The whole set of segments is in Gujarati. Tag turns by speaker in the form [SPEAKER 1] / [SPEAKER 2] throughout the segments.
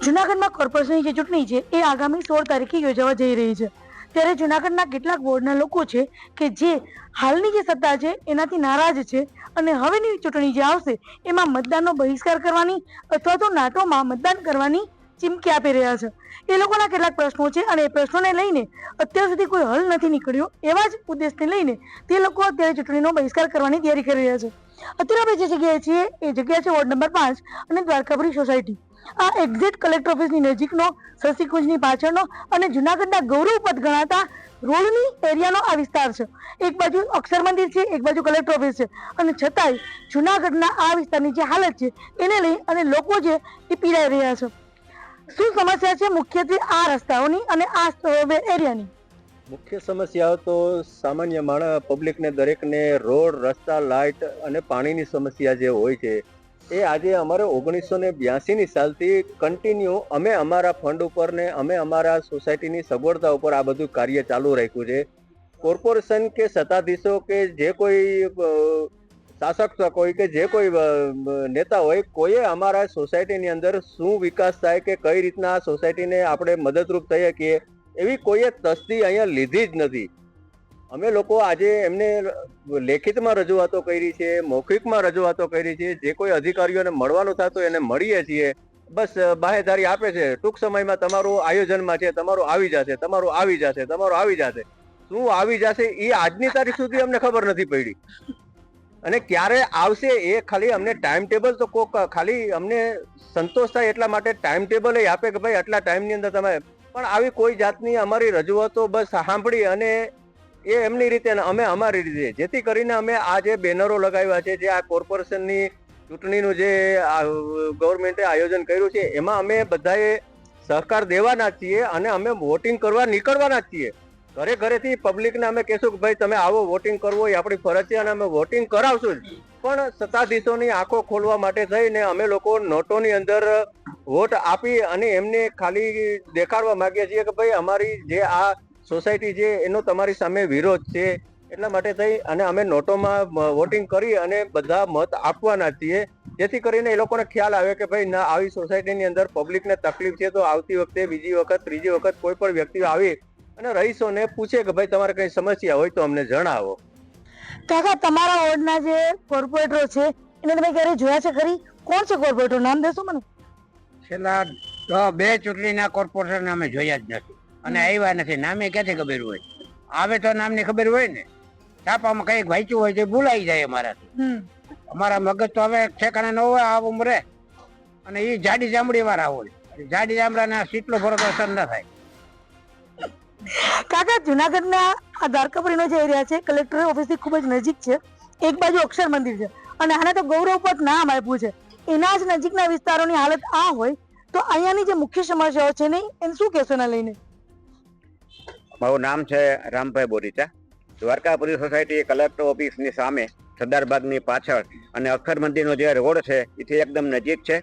[SPEAKER 1] જુનાગઢમાં કોર્પોરેશનની જે ચૂંટણી છે, એ આગામી સોળ તારીખે યોજાવા જઈ રહી છે. ત્યારે જુનાગઢના કેટલાક વોર્ડના લોકો છે કે જે હાલની જે સત્તા છે, એનાથી નારાજ છે અને હવેની ચૂંટણી જે આવશે, એમાં મતદાનનો બહિષ્કાર કરવાની અથવા તો નાટોમાં મતદાન કરવાની ચીમકી આપી રહ્યા છે. એ લોકોના કેટલાક પ્રશ્નો છે અને એ પ્રશ્નોને લઈને અત્યાર સુધી કોઈ હલ નથી નીકળ્યો, એવા જ ઉદ્દેશને લઈને તે લોકો અત્યારે ચૂંટણીનો બહિષ્કાર કરવાની તૈયારી કરી રહ્યા છે. અત્યારે આપણે જે જગ્યાએ છીએ, એ જગ્યા છે વોર્ડ નંબર પાંચ અને દ્વારકાપુરી સોસાયટી. આ એક્ઝેક્ટ કલેક્ટર ઓફિસની નજીકનો શશિકુંજની પાછળનો અને જુનાગઢના ગૌરવપદ ગણાતા રોડની એરિયાનો આ વિસ્તાર છે. એક બાજુ અક્ષર મંદિર છે, એક બાજુ કલેક્ટર ઓફિસ છે. અને છતાંય જુનાગઢના આ વિસ્તારની જે હાલત છે, એને લઈ અને લોકો છે એ પીડાઈ રહ્યા છે. શું સમસ્યા છે? મુખ્યત્વે આ રસ્તાઓની અને આ એરિયાની
[SPEAKER 2] મુખ્ય સમસ્યાઓ તો સામાન્ય માણસ પબ્લિકને દરેકને રોડ, રસ્તા લાઇટ અને પાણીની સમસ્યા જે હોય છે એ આજે અમારે ઓગણીસો ને બ્યાસીની સાલથી કન્ટિન્યુ અમે અમારા ફંડ ઉપર ને અમે અમારા સોસાયટીની સગવડતા ઉપર આ બધું કાર્ય ચાલુ રાખ્યું છે. કોર્પોરેશન કે સત્તાધીશો કે જે કોઈ શાસક હોય કે જે કોઈ નેતા હોય, કોઈએ અમારા સોસાયટીની અંદર શું વિકાસ થાય કે કઈ રીતના આ સોસાયટીને આપણે મદદરૂપ થઈ શકીએ એવી કોઈએ તસ્દી અહીંયા લીધી જ નથી. અમે લોકો આજે એમને લેખિતમાં રજૂઆતો કરી છે, મૌખિકમાં રજૂઆતો કરી છે. જે કોઈ અધિકારીઓને મળવાનું થતું એને મળીએ છીએ. બસ બાહેધારી આપે છે. ટૂંક સમયમાં તમારું આયોજનમાં છે, તમારું આવી જશે, તમારું આવી જશે, તમારું આવી જશે. શું આવી જશે એ આજની તારીખ સુધી અમને ખબર નથી પડી. અને ક્યારે આવશે એ ખાલી અમને ટાઈમ ટેબલ તો કોક, ખાલી અમને સંતોષ થાય એટલા માટે ટાઈમ ટેબલ આપે કે ભાઈ આટલા ટાઈમની અંદર તમે, પણ આવી કોઈ જાતની અમારી રજૂઆતો બસ સાંભળી અને એ એમની રીતે અમે અમારી રીતે. જેથી કરીને અમે આ જે બેનરો લગાવ્યા છે, જે આ કોર્પોરેશનની ચૂંટણીનું જે ગવર્મેન્ટે આયોજન કર્યું છે, એમાં અમે બધાએ સહકાર દેવાના છીએ અને અમે વોટિંગ કરવા નીકળવાના છીએ. ઘરે ઘરેથી પબ્લિકને અમે કહેશું કે ભાઈ, તમે આવો, વોટિંગ કરવો એ આપણી ફરજ છે અને અમે વોટિંગ કરાવશું જ. પણ સત્તાધીશોની આંખો ખોલવા માટે થઈને અમે લોકો નોટોની અંદર વોટ આપી અને એમને ખાલી દેખાડવા માંગીએ છીએ કે ભાઈ, અમારી જે આ સોસાયટી છે એનો તમારી સામે વિરોધ છે એટલા માટે થઈ અને અમે નોટોમાં વોટિંગ કરી અને બધા મત આપવાના છીએ. જેથી કરીને એ લોકોને ખ્યાલ આવે કે ભાઈ ના આવી સોસાયટીની અંદર પબ્લિકને તકલીફ છે તો આવતી વખતે બીજી વખત ત્રીજી વખત કોઈ પણ વ્યક્તિ આવી અને રહીશોને પૂછે કે ભાઈ તમારે કઈ સમસ્યા હોય તો અમને જણાવો.
[SPEAKER 1] કાકા તમારા વોર્ડના જે કોર્પોરેટરો છે એને તમે ક્યારે જોયા છે ખરી? કોણ છે કોર્પોરેટર નામ દેશો મને?
[SPEAKER 3] છેલ્લા બે ચૂંટણીના કોર્પોરેટરને અમે જોયા જ નથી. અને આવ્યા નથી. નામે ક્યાંથી ખબર હોય? આવે તો નામની ખબર હોય ને. છાપામાં કંઈક વાંચ્યું હોય તો ભૂલાઈ જાય અમારાથી. અમારા મગજ તો હવે ઠેકાણે ન હોય આ ઉમરે. અને એ જાડી ચામડી વાળા હોય જાડી ચામડાના સીટલો ભરો અસર ન થાય.
[SPEAKER 1] કાકા જુનાગઢના આ દ્વારકાપુરીનો જે એરિયા છે કલેક્ટર ઓફિસથી ખૂબ જ નજીક છે. એક બાજુ અક્ષર મંદિર છે. અને આને તો ગૌરવપદ નામ આપ્યું છે. એના જ નજીકના વિસ્તારોની હાલત આ હોય. તો અહીંયાની જે મુખ્ય સમસ્યાઓ છે નહીં એને શું કહેશો એના લઈને?
[SPEAKER 4] મારું નામ છે રામભાઈ બોરીચા. દ્વારકાપુરી સોસાયટી કલેક્ટર ઓફિસની સામે સરદારબાગની પાછળ અને અક્ષર મંદિરનો જે રોડ છે, એથી એકદમ નજીક છે.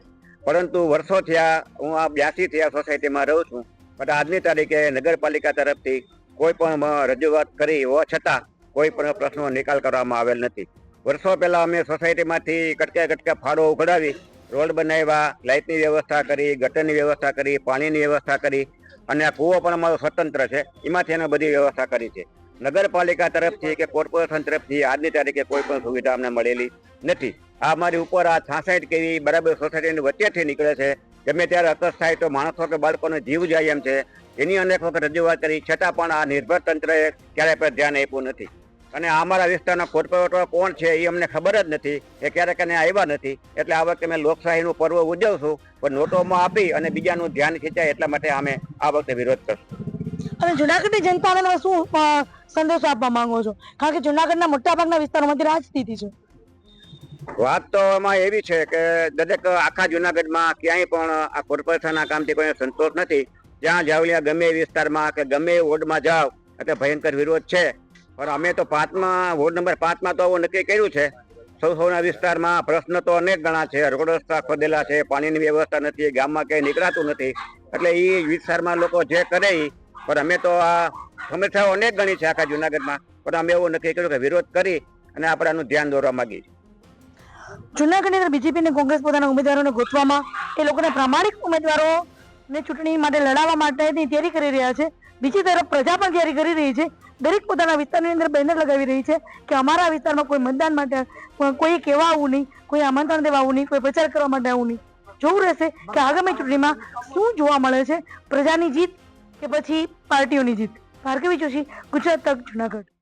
[SPEAKER 4] પરંતુ વર્ષો થયા હું આ બ્યાસી થયા સોસાયટીમાં રહું છું. પણ આજની તારીખે નગરપાલિકા તરફથી કોઈ પણ રજૂઆત કરી હોવા છતાં કોઈ પણ પ્રશ્નનો નિકાલ કરવામાં આવેલ નથી. વર્ષો પહેલાં અમે સોસાયટીમાંથી કટકે કટકે ફાળો ઉઘડાવી, રોડ બનાવ્યા, લાઇટની વ્યવસ્થા કરી, ગટરની વ્યવસ્થા કરી, પાણીની વ્યવસ્થા કરી અને આ કૂવો પણ અમારો સ્વતંત્ર છે. એમાંથી અમે બધી વ્યવસ્થા કરી છે. નગરપાલિકા તરફથી કે કોર્પોરેશન તરફથી આજની તારીખે કોઈ પણ સુવિધા અમને મળેલી નથી. આ અમારી ઉપર આ છાસઠ કેવી બરાબર સોસાયટીની વચ્ચેથી નીકળે છે. ગમે ત્યારે અકસ્માત થાય તો માણસો કે બાળકોનો જીવ જાય એમ છે. એની અનેક વખત રજૂઆત કરી. છતાં પણ આ નિર્ભર તંત્રએ ક્યારેય પણ ધ્યાન આપ્યું નથી. અને આ અમારા વિસ્તારના કોર્પોરેટર કોણ છે એ અમને ખબર જ નથી. કે ક્યારેક એને આવ્યા નથી. એટલે આ વખતે અમે લોકશાહીનું પર્વ ઉજવશું પણ નોટોમાં આપી અને બીજાનું ધ્યાન ખેંચાય એટલા માટે અમે આ વખતે વિરોધ કરશું.
[SPEAKER 1] અને જુનાગઢની જનતાને શું સંદેશો આપવા માંગો છો? કારણ કે જુનાગઢના મોટાભાગના વિસ્તારોમાંથી આ જ છે.
[SPEAKER 4] વાત તો એમાં એવી છે કે દરેક આખા જુનાગઢમાં ક્યાંય પણ આ કોર્પોરેશનના કામથી કોઈ સંતોષ નથી. જ્યાં જાવ ગમે એ વિસ્તારમાં કે ગમે એ વોર્ડમાં જાવ એટલે ભયંકર વિરોધ છે. પણ અમે તો પાંચમાં, વોર્ડ નંબર પાંચમાં તો આવું નક્કી કર્યું છે. સૌ સૌના વિસ્તારમાં પ્રશ્ન તો અનેક ગણા છે. રોડ રસ્તા ખોદેલા છે, પાણીની વ્યવસ્થા નથી, ગામમાં કંઈ નીકળાતું નથી. એટલે એ વિસ્તારમાં લોકો જે કરે પણ અમે તો આ સમસ્યાઓ અનેક ગણી છે આખા જુનાગઢમાં. પણ અમે એવું નક્કી કર્યું કે વિરોધ કરી અને આપણે આનું ધ્યાન દોરવા માંગીએ છીએ.
[SPEAKER 1] જુનાગઢની અંદર બીજેપી અને કોંગ્રેસ પોતાના ઉમેદવારોને ગોતવામાં, એ લોકોને પ્રામાણિક ઉમેદવારો ને ચૂંટણી માટે લડાવવા માટેની તૈયારી કરી રહ્યા છે. બીજી તરફ પ્રજા પણ તૈયારી કરી રહી છે. દરેક પોતાના વિસ્તારની અંદર બેનર લગાવી રહી છે કે અમારા વિસ્તારમાં કોઈ મતદાન માટે કોઈ કહેવા આવું નહીં, કોઈ આમંત્રણ દેવા આવું નહીં, કોઈ પ્રચાર કરવા માટે આવું નહીં. જોવું રહેશે કે આગામી ચૂંટણીમાં શું જોવા મળે છે પ્રજાની જીત કે પછી પાર્ટીઓની જીત? ભાર્ગવી જોશી, ગુજરાત તક જુનાગઢ.